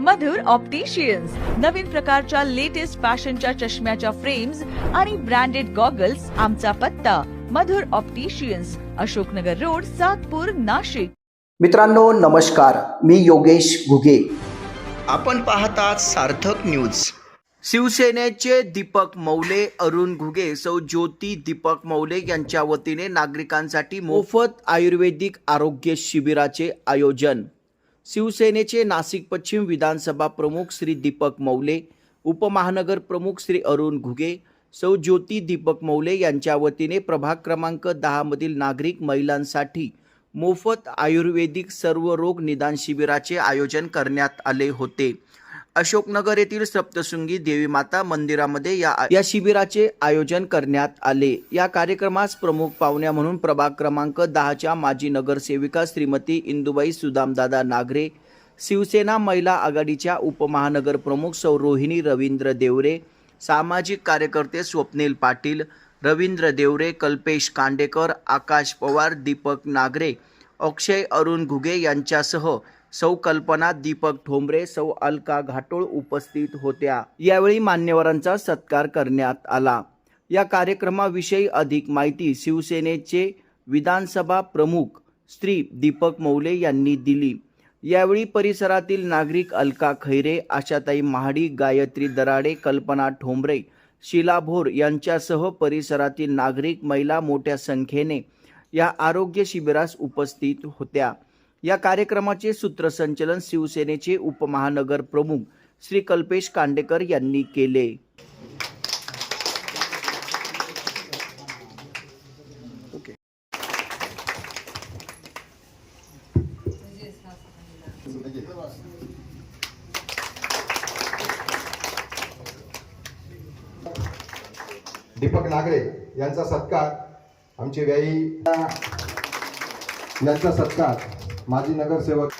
मधुर opticians नवीन प्रकारच्या latest फॅशनच्या चष्म्याच्या फ्रेम्स आणि ब्रँडेड गॉगल्स आमचा पत्ता. Madhur opticians Ashoknagar road Satpur Nashik. मित्रांनो नमस्कार. मी योगेश घुगे. आपण पाहतात सार्थक न्यूज शिवसेनेचे दीपक मौले अरुण घुगे सौ ज्योती दीपक मौले यांच्या वतीने नागरिकांसाठी मोफत आयुर्वेदिक आरोग्य शिबिराचे आयोजन. शिवसेनेचे नाशिक पश्चिम विधानसभा प्रमुख श्री दीपक मौले उपमहानगर प्रमुख श्री अरुण घुगे सौ ज्योती दीपक मौले यांच्या वतीने प्रभाग क्रमांक दहामधील नागरिक महिलांसाठी मोफत आयुर्वेदिक सर्व रोग निदान शिबिराचे आयोजन करण्यात आले होते. अशोकनगर येथील सप्तशृंगी देवी माता मंदिरामध्ये या या शिबिराचे आयोजन करण्यात आले. या कार्यक्रमास प्रमुख पाहुण्या म्हणून प्रभाग क्रमांक दहाच्या माजी नगरसेविका श्रीमती इंदुबाई सुदामदादा नागरे शिवसेना महिला आघाडीच्या उपमहानगर प्रमुख सौ रोहिणी रवींद्र देवरे सामाजिक कार्यकर्ते स्वप्नील पाटील रवींद्र देवरे कल्पेश कांडेकर आकाश पवार दीपक नागरे अक्षय अरुण घुगे यांच्यासह सौ कल्पना दीपक ठोंबरे सौ अलका घाटोळ उपस्थित होत्या. यावेळी मान्यवरांचा सत्कार करण्यात आला. या कार्यक्रमाविषयी अधिक माहिती शिवसेनेचे विधानसभा प्रमुख श्री दीपक मौले यांनी दिली. यावेळी परिसरातील नागरिक अलका खैरे आशाताई महाडी गायत्री दराडे कल्पना ठोंबरे शिला भोर यांच्यासह परिसरातील नागरिक महिला मोठ्या संख्येने या आरोग्य शिबिरास उपस्थित होत्या. या कार्यक्रमाचे सूत्रसंचलन शिवसेनेचे उपमहानगर प्रमुख श्री कल्पेश कांडेकर यांनी केले. दीपक नागरे यांचा सत्कार आमचे व्याई यांचा सत्कार. माजी नगरसेवक.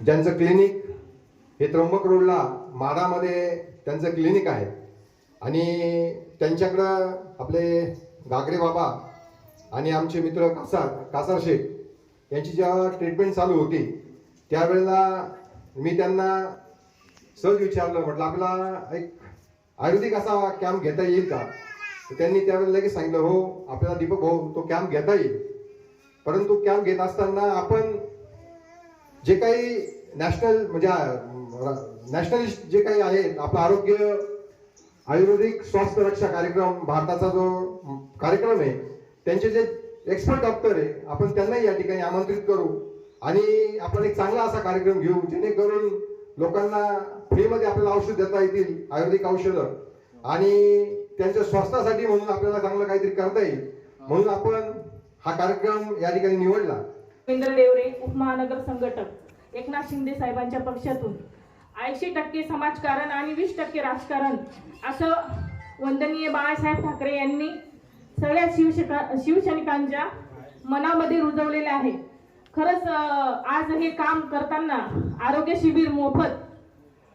ज्यांचं क्लिनिक हे त्र्यंबक रोडला माडामध्ये त्यांचं क्लिनिक आहे. आणि त्यांच्याकडं आपले गागरे बाबा आणि आमचे मित्र कासार कासार शेख यांची जेव्हा ट्रीटमेंट चालू होती त्यावेळेला मी त्यांना सहज विचारलं म्हटलं आपला एक आयुर्वेदिक असा कॅम्प घेता येईल का? त्यांनी त्यावेळेला लगेच सांगितलं हो आपल्याला दीपक भाऊ तो कॅम्प घेता येईल. परंतु कॅम्प घेत असताना आपण जे काही नॅशनल म्हणजे नॅशनलिस्ट जे काही आहेत आपलं आरोग्य आयुर्वेदिक स्वास्थ्य रक्षा कार्यक्रम भारताचा जो कार्यक्रम आहे त्यांचे जे एक्सपर्ट डॉक्टर आहे आपण त्यांनाही या ठिकाणी आमंत्रित करू आणि आपण एक चांगला असा कार्यक्रम घेऊ जेणेकरून लोकांना फ्रीमध्ये आपल्याला औषध देता येतील आयुर्वेदिक औषधं. आणि त्यांच्या स्वास्थ्यासाठी म्हणून आपल्याला चांगलं काहीतरी करता येईल. म्हणून आपण हा कार्यक्रम या ठिकाणी निवडला. रवींद्र देवरे उपमहानगर संघटक एकनाथ शिंदे साहेबांच्या पक्षातून. ऐंशी टक्के समाजकारण आणि वीस टक्के राजकारण असं वंदनीय बाळासाहेब ठाकरे यांनी सगळ्या शिवशिका शिवसैनिकांच्या मनामध्ये रुजवलेले आहे. खरंच आज हे काम करताना आरोग्य शिबिर मोफत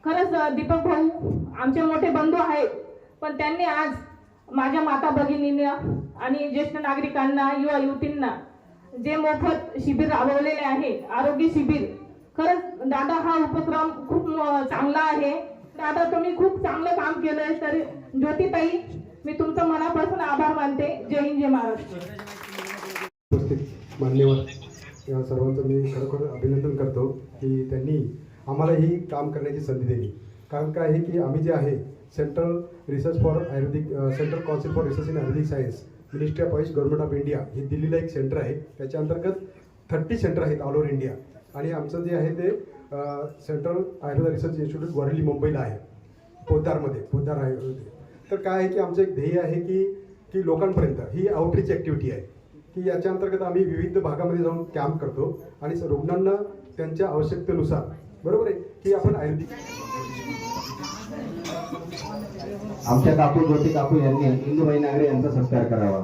खरंच दीपक भाऊ आमचे मोठे बंधू आहेत पण त्यांनी आज माझ्या माता भगिनींना आणि ज्येष्ठ नागरिकांना युवा युवतींना जे मोफत शिबिर राबवलेले आहे आरोग्य शिबिर खरंच दादा हा उपक्रम खूप चांगला आहे. दादा तुम्ही खूप चांगलं काम केलंय तर ज्योतिताई मी तुमचं मनापासून आभार मानते. जय हिंद जय महाराष्ट्र. मान्यवर या सर्वांचं मी खरोखर अभिनंदन करतो की त्यांनी आम्हाला ही काम करण्याची संधी दिली. कारण काय आहे की आम्ही जे आहे central research for Ayurvedic central council for research in Ayurvedic science ministry of AYUSH government of India हे दिल्लीला एक सेंटर आहे. त्याच्या अंतर्गत थर्टी सेंटर आहेत ऑल ओव्हर इंडिया आणि आमचं जे आहे ते central Ayurveda research institute Worli मुंबईला आहे. पोद्दारमध्ये पोद्दार आयुर्वेद. तर काय आहे की आमचं एक ध्येय आहे की की लोकांपर्यंत ही आउटरीच ॲक्टिव्हिटी आहे. की याच्या अंतर्गत आम्ही विविध भागामध्ये जाऊन कॅम्प करतो. आणि रुग्णांना त्यांच्या आवश्यकतेनुसार बरोबर आहे? की आपण आयुर्वेदिक आमच्या काकू ज्योती काकू यांनी इंदुबाई नागरे यांचा सत्कार करावा.